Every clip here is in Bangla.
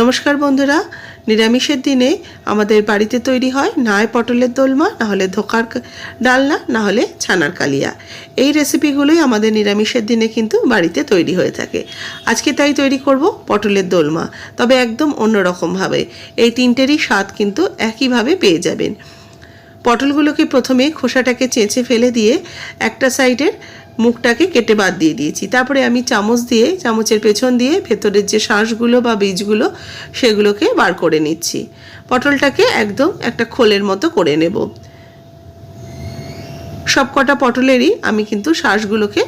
নমস্কার বন্ধুরা, নিরামিষের দিনে আমাদের বাড়িতে তৈরি হয় না হয় পটলের দোলমা, নাহলে ধোকার ডালনা না হলে ছানার কালিয়া। এই রেসিপিগুলোই আমাদের নিরামিষের দিনে কিন্তু বাড়িতে তৈরি হয়ে থাকে। আজকে তাই তৈরি করব পটলের দোলমা, তবে একদম অন্যরকমভাবে। এই তিনটেরই স্বাদ কিন্তু একইভাবে পেয়ে যাবেন। পটলগুলোকে প্রথমে খোসাটাকে চেঁচে ফেলে দিয়ে একটা সাইডের মুখটাকে কেটে বাদ দিয়ে দিয়েছি। তারপরে আমি চামচ দিয়ে, চামচের পেছন দিয়ে ভেতরের যে শাঁসগুলো বা বীজগুলো, সেগুলোকে বার করে নিচ্ছি। পটলটাকে একদম একটা খোলের মতো করে নেব। সব কটা পটলেরই আমি কিন্তু শ্বাসগুলোকে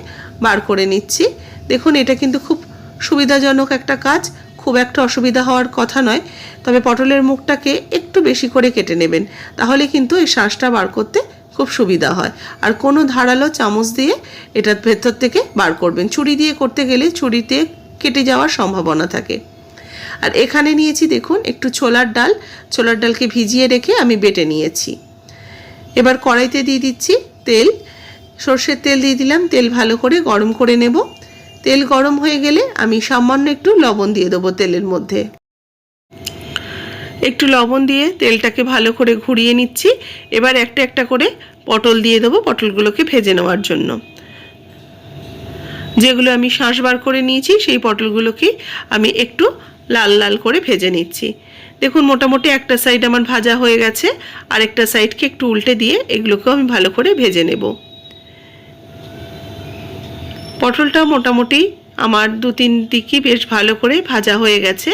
বার করে নিচ্ছি। দেখুন, এটা কিন্তু খুব সুবিধাজনক একটা কাজ, খুব একটা অসুবিধা হওয়ার কথা নয়। তবে পটলের মুখটাকে একটু বেশি করে কেটে নেবেন, তাহলে কিন্তু এই শ্বাসটা বার করতে খুব সুবিধা হয়। আর কোনো ধারালো চামচ দিয়ে এটার ভেতর থেকে বার করবেন। ছুরি দিয়ে করতে গেলে ছুরিতে কেটে যাওয়ার সম্ভাবনা থাকে। আর এখানে নিয়েছি দেখুন একটু ছোলার ডাল। ছোলার ডালকে ভিজিয়ে রেখে আমি বেটে নিয়েছি। এবার কড়াইতে দিয়ে দিচ্ছি তেল। সর্ষের তেল দিয়ে দিলাম। তেল ভালো করে গরম করে নেব। তেল গরম হয়ে গেলে আমি সামান্য একটু লবণ দিয়ে দেবো তেলের মধ্যে। একটু লবণ দিয়ে তেলটাকে ভালো করে ঘুরিয়ে নিচ্ছি। এবার একটা একটা করে পটল দিয়ে দেবো পটলগুলোকে ভেজে নেওয়ার জন্য। যেগুলো আমি শাঁস বার করে নিয়েছি, সেই পটলগুলোকে আমি একটু লাল লাল করে ভেজে নিচ্ছি। দেখুন, মোটামুটি একটা সাইড আমার ভাজা হয়ে গেছে, আর একটা সাইডকে একটু উল্টে দিয়ে এগুলোকেও আমি ভালো করে ভেজে নেব। পটলটা মোটামুটি আমার দু তিন দিকই বেশ ভালো করে ভাজা হয়ে গেছে।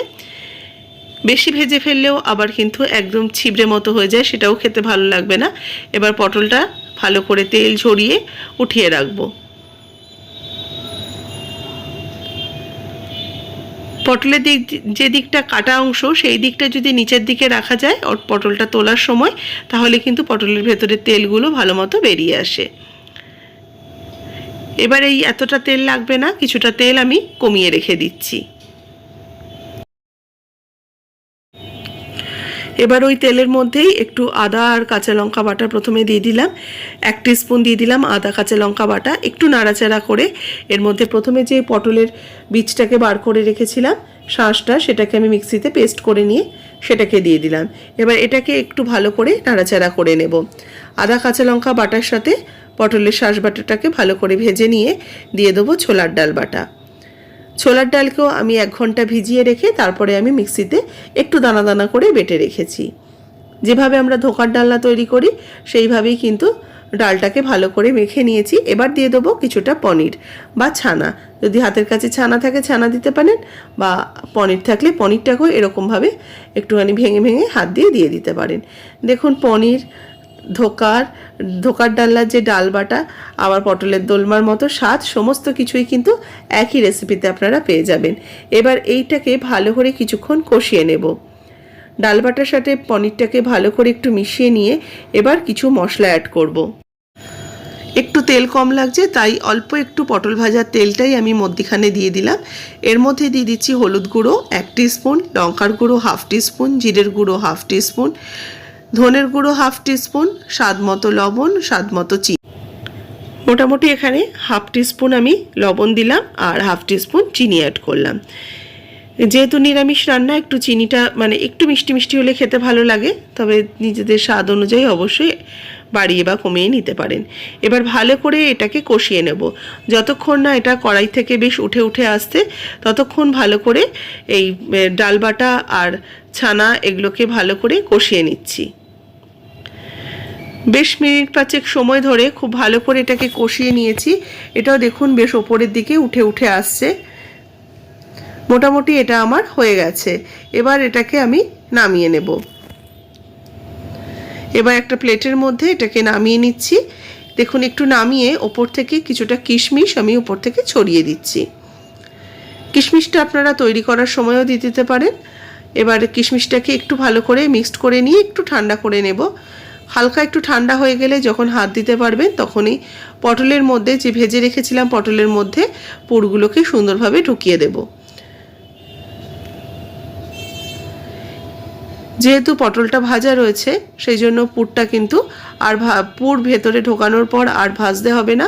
বেশি ভেজে ফেললেও আবার কিন্তু একদম ছিবড়ে মতো হয়ে যায়, সেটাও খেতে ভালো লাগবে না। এবার পটলটা ভালো করে তেল ঝরিয়ে উঠিয়ে রাখব। পটলের দিক যে দিকটা কাটা অংশ, সেই দিকটা যদি নিচের দিকে রাখা যায় পটলটা তোলার সময়, তাহলে কিন্তু পটলের ভেতরে তেলগুলো ভালো মতো বেরিয়ে আসে। এবার এই এতটা তেল লাগবে না, কিছুটা তেল আমি কমিয়ে রেখে দিচ্ছি। এবার ওই তেলের মধ্যেই একটু আদা আর কাঁচা লঙ্কা বাটা প্রথমে দিয়ে দিলাম। এক স্পুন দিয়ে দিলাম আদা, কাঁচা লঙ্কা বাটা। একটু নাড়াচাড়া করে এর মধ্যে প্রথমে যে পটলের বীজটাকে বার করে রেখেছিলাম, শাঁসটা, সেটাকে আমি মিক্সিতে পেস্ট করে নিয়ে সেটাকে দিয়ে দিলাম। এবার এটাকে একটু ভালো করে নাড়াচাড়া করে নেব। আদা, কাঁচা লঙ্কা বাটার সাথে পটলের শাঁস বাটাটাকে ভালো করে ভেজে নিয়ে দিয়ে দেবো ছোলার ডাল বাটা। ছোলার ডালকেও আমি এক ঘণ্টা ভিজিয়ে রেখে তারপরে আমি মিক্সিতে একটু দানা দানা করে বেটে রেখেছি। যেভাবে আমরা ধোকার ডালনা তৈরি করি, সেইভাবেই কিন্তু ডালটাকে ভালো করে মেখে নিয়েছি। এবার দিয়ে দেবো কিছুটা পনির বা ছানা। যদি হাতের কাছে ছানা থাকে, ছানা দিতে পারেন বা পনির থাকলে পনিরটাকেও এরকমভাবে একটুখানি ভেঙে ভেঙে হাত দিয়ে দিয়ে দিতে পারেন। দেখুন, পনির ধোকার ধোকার ডাল্লার যে ডাল বাটা, আবার পটলের দোলমার মতো স্বাদ, সমস্ত কিছুই কিন্তু একই রেসিপিতে আপনারা পেয়ে যাবেন। এবার এইটাকে ভালো করে কিছুক্ষণ কষিয়ে নেব। ডাল বাটার সাথে পনিরটাকে ভালো করে একটু মিশিয়ে নিয়ে এবার কিছু মশলা অ্যাড করব। একটু তেল কম লাগছে, তাই অল্প একটু পটল ভাজার তেলটাই আমি মধ্যিখানে দিয়ে দিলাম। এর মধ্যে দিয়ে দিচ্ছি হলুদ গুঁড়ো, এক স্পুন, লঙ্কার গুঁড়ো, হাফ স্পুন, জিরের গুঁড়ো, হাফ স্পুন ধনের গুঁড়ো হাফ স্পুন স্বাদ মতো লবণ, স্বাদ মতো চিনি। মোটামুটি এখানে হাফ স্পুন আমি লবণ দিলাম আর হাফ স্পুন চিনি অ্যাড করলাম। যেহেতু নিরামিষ রান্না, একটু চিনিটা মানে একটু মিষ্টি মিষ্টি হলে খেতে ভালো লাগে, তবে নিজেদের স্বাদ অনুযায়ী অবশ্যই বাড়িয়ে বা কমিয়ে নিতে পারেন। এবার ভালো করে এটাকে কষিয়ে নেব। যতক্ষণ না এটা কড়াই থেকে বেশ উঠে উঠে আসতে ততক্ষণ ভালো করে এই ডালবাটা আর ছানা এগুলোকে ভালো করে কষিয়ে নিচ্ছি। বেশ মিনিট পাঁচেক সময় ধরে খুব ভালো করে এটাকে কষিয়ে নিয়েছি। এটাও দেখুন বেশ ওপরের দিকে উঠে উঠে আসছে। মোটামুটি এটা আমার হয়ে গেছে। এবার এটাকে আমি নামিয়ে নেব। এবার একটা প্লেটের মধ্যে এটাকে নামিয়ে নিচ্ছি। দেখুন, একটু নামিয়ে ওপর থেকে কিছুটা কিশমিশ আমি ওপর থেকে ছড়িয়ে দিচ্ছি। কিশমিশটা আপনারা তৈরি করার সময়ও দিয়ে দিতে পারেন। এবার কিশমিশটাকে একটু ভালো করে মিক্সড করে নিয়ে একটু ঠান্ডা করে নেব। হালকা একটু ঠান্ডা হয়ে গেলে যখন হাত দিতে পারবেন তখনই পটলের মধ্যে যে ভেজে রেখেছিলাম পটলের মধ্যে পুরগুলোকে সুন্দরভাবে ঢুকিয়ে দেবো। যেহেতু পটলটা ভাজা রয়েছে, সেই জন্য পুরটা কিন্তু আর পুর ভেতরে ঢোকানোর পর আর ভাজতে হবে না।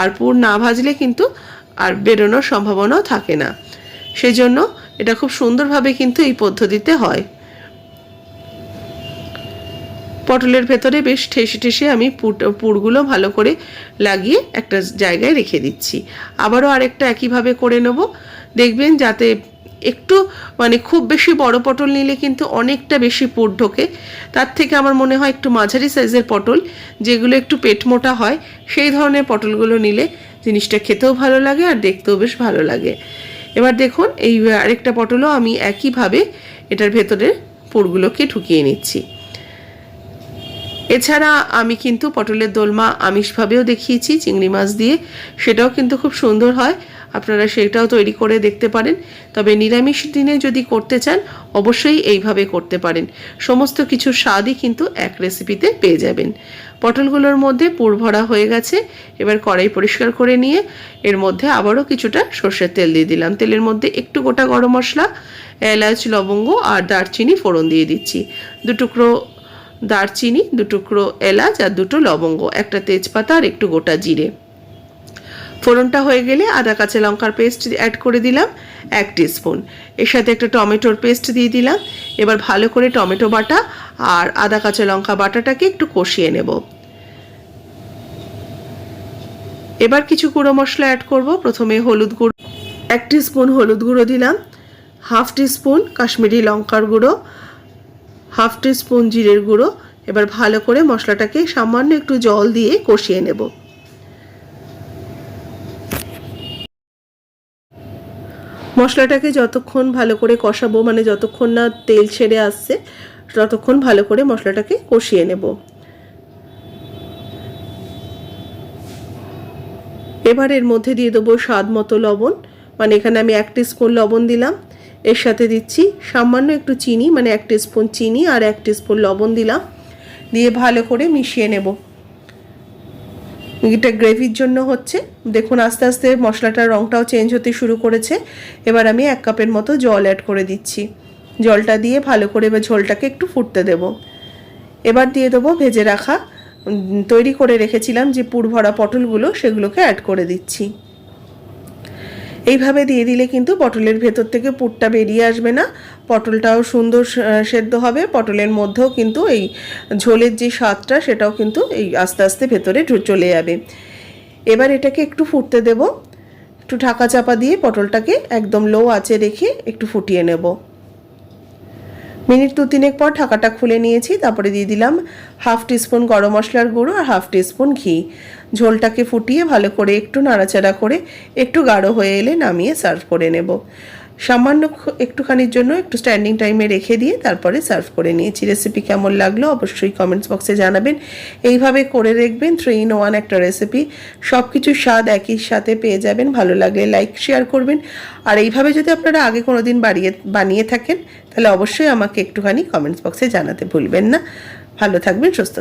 আর পুর না ভাজলে কিন্তু আর বেরোনোর সম্ভাবনাও থাকে না। সেই জন্য এটা খুব সুন্দরভাবে কিন্তু এই পদ্ধতিতে হয়। পটলের ভেতরে বেশ ঠেসে ঠেসে আমি পুর- পুরগুলো ভালো করে লাগিয়ে একটা জায়গায় রেখে দিচ্ছি। আবারও আরেকটা একইভাবে করে নেব। দেখবেন যাতে একটু মানে খুব বেশি বড় পটল নিলে কিন্তু অনেকটা বেশি পুর ঢোকে। তার থেকে আমার মনে হয় একটু মাঝারি সাইজের পটল, যেগুলো একটু পেট মোটা হয়, সেই ধরনের পটলগুলো নিলে জিনিসটা খেতেও ভালো লাগে আর দেখতেও বেশ ভালো লাগে। এবার দেখুন, এই আরেকটা পটলও আমি একইভাবে এটার ভেতরে পুরগুলোকে ঢুকিয়ে নিচ্ছি। এছাড়া আমি কিন্তু পটলের দোলমা আমিষভাবেও দেখিয়েছি, চিংড়ি মাছ দিয়ে। সেটাও কিন্তু খুব সুন্দর হয়। আপনারা সেটাও তৈরি করে দেখতে পারেন। তবে নিরামিষ দিনে যদি করতে চান, অবশ্যই এইভাবে করতে পারেন। সমস্ত কিছুর স্বাদই কিন্তু এক রেসিপিতে পেয়ে যাবেন। পটলগুলোর মধ্যে পুর ভরা হয়ে গেছে। এবার কড়াই পরিষ্কার করে নিয়ে এর মধ্যে আবারও কিছুটা সর্ষের তেল দিয়ে দিলাম। তেলের মধ্যে একটু গোটা গরম মশলা, এলাচ, লবঙ্গ আর দারচিনি ফোড়ন দিয়ে দিচ্ছি। দু টুকরো দারচিনি, দু টুকরো এলাচ আর দুটো লবঙ্গ, একটা তেজপাতা আর একটু গোটা জিরে। ফোড়নটা হয়ে গেলে আদা, কাঁচা লঙ্কার পেস্ট অ্যাড করে দিলাম, এক স্পুন এর সাথে একটা টমেটোর পেস্ট দিয়ে দিলাম। এবার ভালো করে টমেটো বাটা আর আদা, কাঁচা লঙ্কা বাটাটাকে একটু কষিয়ে নেব। এবার কিছু গুঁড়ো মশলা অ্যাড করব। প্রথমে হলুদ গুঁড়ো, এক স্পুন হলুদ গুঁড়ো দিলাম, হাফ স্পুন কাশ্মীরি লঙ্কার গুঁড়ো হাফ স্পুন জিরের গুঁড়ো। এবার ভালো করে মশলাটাকে সামান্য একটু জল দিয়ে কষিয়ে নেব। মশলাটাকে যতক্ষণ ভালো করে কষাবো মানে যতক্ষণ না তেল ছেড়ে আসছে, ততক্ষণ ভালো করে মশলাটাকে কষিয়ে নেব। এবার এর মধ্যে দিয়ে দেবো স্বাদ মতো লবণ। মানে এখানে আমি এক স্পুন লবণ দিলাম। এর সাথে দিচ্ছি সামান্য একটু চিনি মানে এক স্পুন চিনি আর এক স্পুন লবণ দিলাম। দিয়ে ভালো করে মিশিয়ে নেব। এটা গ্রেভির জন্য হচ্ছে। দেখুন, আস্তে আস্তে মশলাটার রঙটাও চেঞ্জ হতে শুরু করেছে। এবার আমি এক কাপের মতো জল অ্যাড করে দিচ্ছি। জলটা দিয়ে ভালো করে এবার ঝোলটাকে একটু ফুটতে দেব। এবার দিয়ে দেবো ভেজে রাখা তৈরি করে রেখেছিলাম যে পুর ভরা পটলগুলো সেগুলোকে অ্যাড করে দিচ্ছি। এইভাবে দিয়ে দিলে কিন্তু পটলের ভেতর থেকে পুরটা বেরিয়ে আসবে না। পটলটাও সুন্দর সেদ্ধ হবে। পটলের মধ্যেও কিন্তু এই ঝোলের যে স্বাদটা, সেটাও কিন্তু এই আস্তে আস্তে ভেতরে চলে যাবে। এবার এটাকে একটু ফুটতে দেব। একটু ঢাকা চাপা দিয়ে পটলটাকে একদম লো আঁচে রেখে একটু ফুটিয়ে নেব। মিনিট দু তিনেক পর ঢাকাটা খুলে নিয়েছি, তারপরে দিয়ে দিলাম হাফ টিস্পুন গরম মশলার গুঁড়ো আর হাফ টিস্পুন ঘি। ঝোলটাকে ফুটিয়ে ভালো করে একটু নাড়াচাড়া করে একটু গাঢ় হয়ে এলে নামিয়ে সার্ভ করে নেব। সামান্য একটুখানির জন্য একটু স্ট্যান্ডিং টাইমে রেখে দিয়ে তারপরে সার্ভ করে নিয়েছি। রেসিপি কেমন লাগল অবশ্যই কমেন্টস বক্সে জানাবেন। এইভাবে করে দেখবেন থ্রি ইন ওয়ান একটা রেসিপি সব কিছুর স্বাদ একই সাথে পেয়ে যাবেন। ভালো লাগলে লাইক শেয়ার করবেন। আর এইভাবে যদি আপনারা আগে কোনো দিন বাড়িয়ে, বানিয়ে থাকেন, তাহলে অবশ্যই আমাকে একটুখানি কমেন্টস বক্সে জানাতে ভুলবেন না। ভালো থাকবেন, সুস্থ